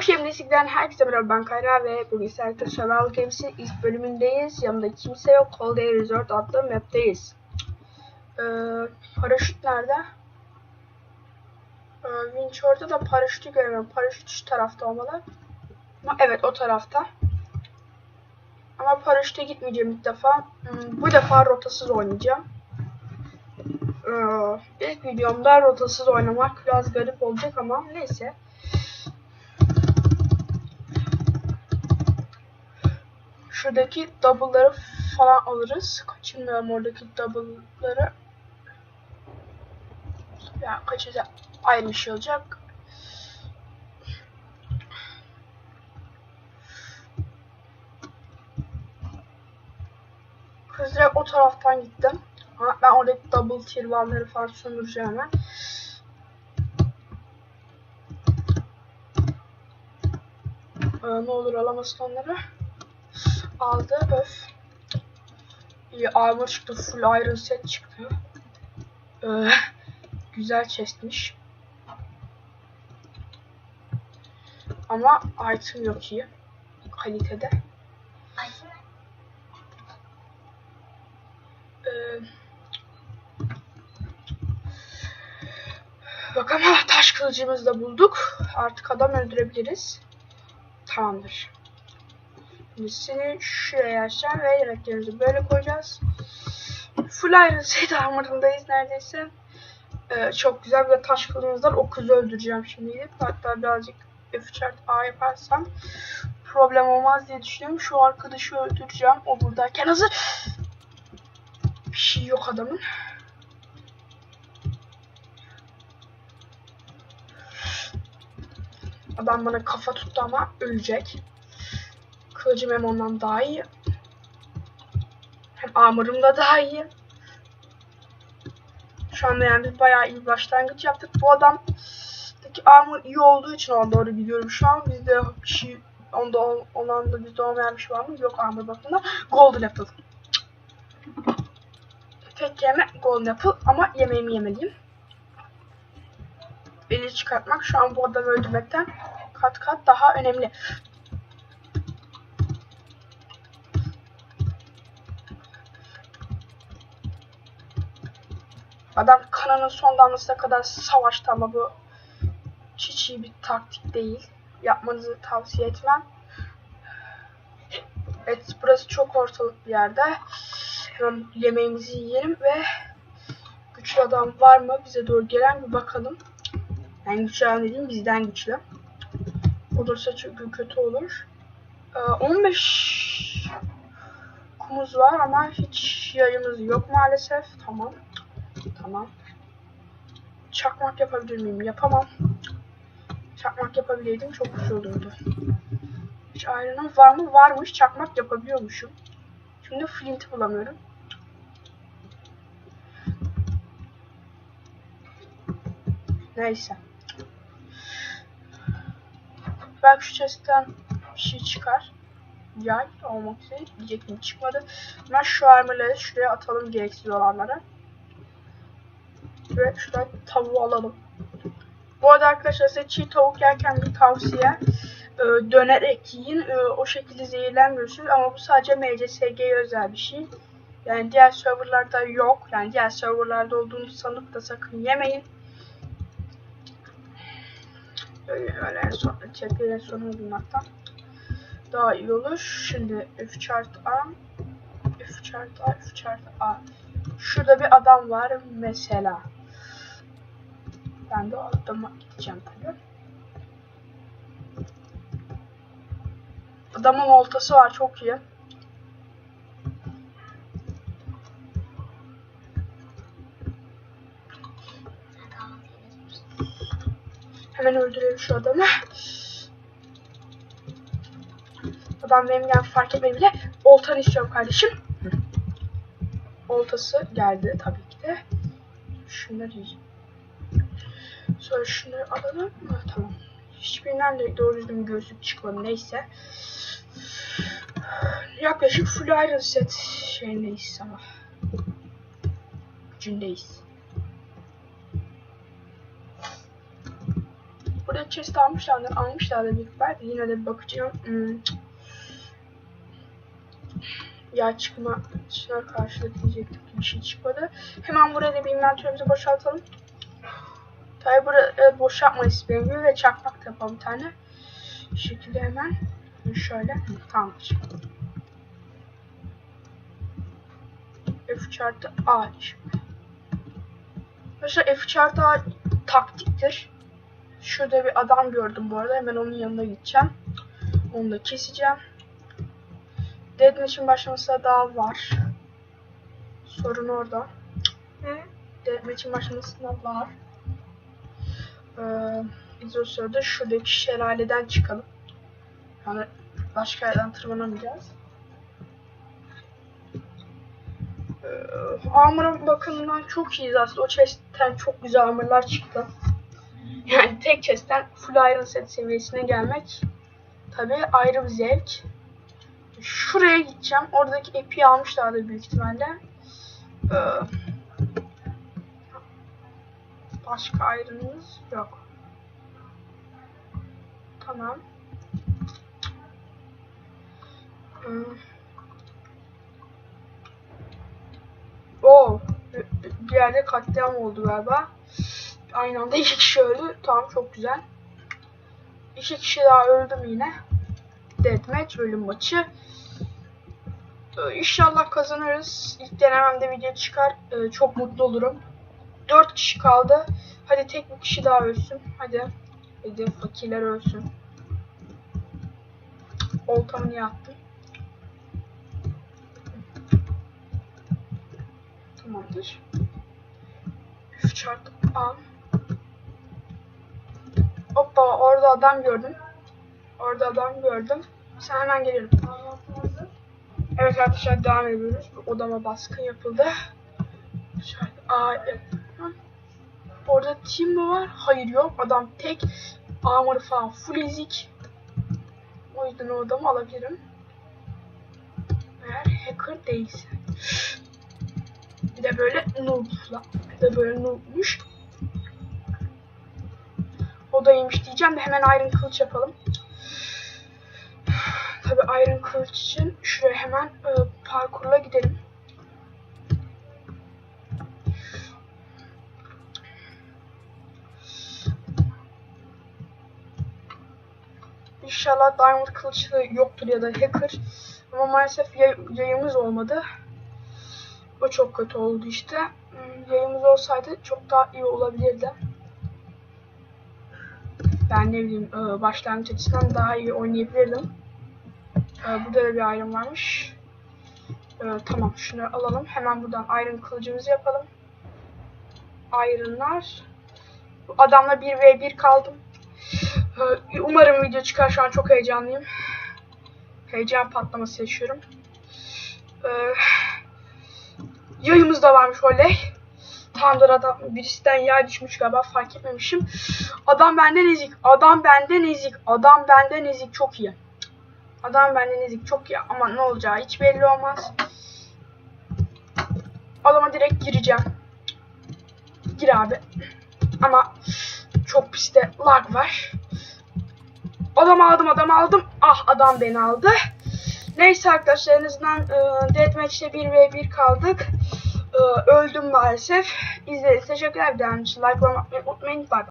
Gökşehir Müzik'ten herkese merhaba ben Kayra ve bugün Selector Survival Games'in ilk bölümündeyiz. Yanımda kimse yok. Holiday Resort adlı map'teyiz. Ee, paraşüt nerede? Ee, winch orada da paraşütü göremiyorum. Paraşüt şu tarafta olmalı. Ama evet o tarafta. Ama paraşüte gitmeyeceğim ilk defa. Hmm, bu defa rotasız oynayacağım. Ee, ilk videomda rotasız oynamak biraz garip olacak ama neyse. Şuradaki double'ları falan alırız. Kaçırmıyorum oradaki double'ları. Ya kaçacak ayrı bir şey olacak. Kız o taraftan gittim. Ha, ben oradaki double tier one'ları falan söndüreceğim hemen. Ee, ne olur alamasın onları. Aldı öf. İyi armor çıktı. Full iron set çıktı. Ee, güzel chestmiş. Ama item yok iyi. Kalitede. Ee, bak ama taş kılıcımızı da bulduk. Artık adam öldürebiliriz. Tamamdır. Şimdi seni şuraya açacağım ve yemeklerimizi böyle koyacağız. Full Iron Set armor'ındayız neredeyse. Ee, çok güzel bir taş kılıcımızdan o kızı öldüreceğim şimdi. Hatta birazcık F A yaparsam problem olmaz diye düşünüyorum. Şu arkadaşı öldüreceğim. O buradayken hazır. Bir şey yok adamın. Adam bana kafa tuttu ama ölecek. Kılıcım hem ondan daha iyi. Hem armorum da daha iyi. Şu anda yani biz bayağı iyi başlangıç yaptık. Bu adam armor iyi olduğu için ona doğru gidiyorum şu an. Bizde bir şey onda olan da bizde olmayan bir şey var mı? Yok armor bakımında. Golden apple. Tek yeme golden apple ama yemeğimi yemeliyim. Eli çıkartmak şu an bu adamı öldürmekten kat kat daha önemli. Adam kanının son damlasına kadar savaştı ama bu hiç iyi bir taktik değil. Yapmanızı tavsiye etmem. Evet burası çok ortalık bir yerde. Hemen yemeğimizi yiyelim ve güçlü adam var mı bize doğru gelen bir bakalım. Yani güçlü adam dediğim bizden güçlü. Olursa çok kötü olur. Ee, 15 kumuz var ama hiç yayımız yok maalesef. Tamam. Tamam. Çakmak yapabilir miyim? Yapamam. Çakmak yapabileydim çok güzel olurdu. Hiç ayrının var mı? Varmış. Çakmak yapabiliyormuşum. Şimdi flinti bulamıyorum. Neyse. Belki şu chest'ten bir şey çıkar. Yay olmak üzere. Diyecektim çıkmadı. Ama şu armorları şuraya atalım gereksiz olanları. Ve şuradan tavuğu alalım. Bu arada arkadaşlar size çiğ tavuk yerken bir tavsiye. E, dönerek yiyin. E, o şekilde zehirlenmiyorsunuz. Ama bu sadece MCSG'ye özel bir şey. Yani diğer serverlarda yok. Yani diğer serverlarda olduğunu sanıp da sakın yemeyin. Öyle, en son, çeklerin sonunu bulmaktan daha iyi olur. Şimdi F chart A F chart A F chart A Şurada bir adam var mesela. Ben de o adama gideceğim tabii. Adamın oltası var çok iyi. Hemen öldürelim şu adamı. Adam benim yani fark etmedi bile. Oltanı istiyorum kardeşim. Oltası geldi tabii ki de. Şunları yiyeyim. Sonra şunları alalım. Ha, tamam. Hiçbirinden de doğru düzgün gözlük çıkmadı. Neyse. Yaklaşık full iron set şeyindeyiz ama. Gücündeyiz. Burada chest almışlardır, almışlardır büyük ihtimalle. Yine de bakacağım. Hmm. Ya çıkma şuna karşılık diyecektim ki bir şey çıkmadı. Hemen buraya da bir inventörümüzü boşaltalım. Tabi burada boş yapmayı istiyorum ve çakmak yapalım bir tane. Bu şekilde hemen şöyle tamamdır. F artı A şimdi. Mesela F artı A taktiktir. Şurada bir adam gördüm bu arada. Hemen onun yanına gideceğim. Onu da keseceğim. Deathmatch'in başlamasına daha var. Sorun orada. Hı? Deathmatch'in başlamasına var. Ee, biz o sırada şuradaki şelaleden çıkalım. Yani başka yerden tırmanamayacağız. Ee, armor'ın bakımından çok iyiyiz aslında. O chest'ten çok güzel armor'lar çıktı. Yani tek chest'ten full iron set seviyesine gelmek tabi ayrı bir zevk. Şuraya gideceğim. Oradaki epi almışlardı büyük ihtimalle. Ee, başka ayrımımız yok. Tamam. Hmm. Oo, bir- yerde katliam oldu galiba. Aynı anda iki kişi öldü. Tamam çok güzel. İki kişi daha öldüm yine. Deathmatch ölüm maçı. İnşallah kazanırız. İlk denememde video çıkar. Ee, çok mutlu olurum. Dört kişi kaldı. Hadi tek bir kişi daha ölsün. Hadi. Hadi fakirler ölsün. Oltamı niye attım? Tamamdır. Üf çarptı. Al. Hoppa orada adam gördüm. Orada adam gördüm. Sen hemen gelirim. Evet arkadaşlar devam ediyoruz. Odama baskın yapıldı. Şöyle aa, evet. Orada team mi var? Hayır yok. Adam tek. Armor falan full ezik. O yüzden o adamı alabilirim. Eğer hacker değilse. Bir de böyle noob'la. Bir de böyle noob'muş. O da diyeceğim de hemen iron kılıç yapalım. Tabi iron kılıç için şuraya hemen e, parkurla gidelim. İnşallah diamond kılıçı yoktur ya da hacker. Ama maalesef yay- yayımız olmadı. O çok kötü oldu işte. Hmm, Yayımız olsaydı çok daha iyi olabilirdi. Ben ne bileyim e, başlangıç açısından daha iyi oynayabilirdim. E, Burada da bir iron varmış. E, Tamam şunu alalım. Hemen buradan iron kılıcımızı yapalım. Bu Adamla 1v1 kaldım. E, Umarım video çıkar. Şu an çok heyecanlıyım. Heyecan patlaması yaşıyorum. E, Yayımız da varmış oley. Tamamdır adam birisinden yer düşmüş galiba fark etmemişim. Adam benden ezik. Adam benden ezik. Adam benden ezik çok iyi. Adam benden ezik çok iyi ama ne olacağı hiç belli olmaz. Adama direkt gireceğim. Gir abi. Ama çok piste lag var. Adam aldım adam aldım. Ah adam beni aldı. Neyse arkadaşlar en azından e, Deathmatch'te 1v1 kaldık. E, öldüm maalesef. İzlediğiniz teşekkürler. Beğenmiş, like, unutmayın. Bye.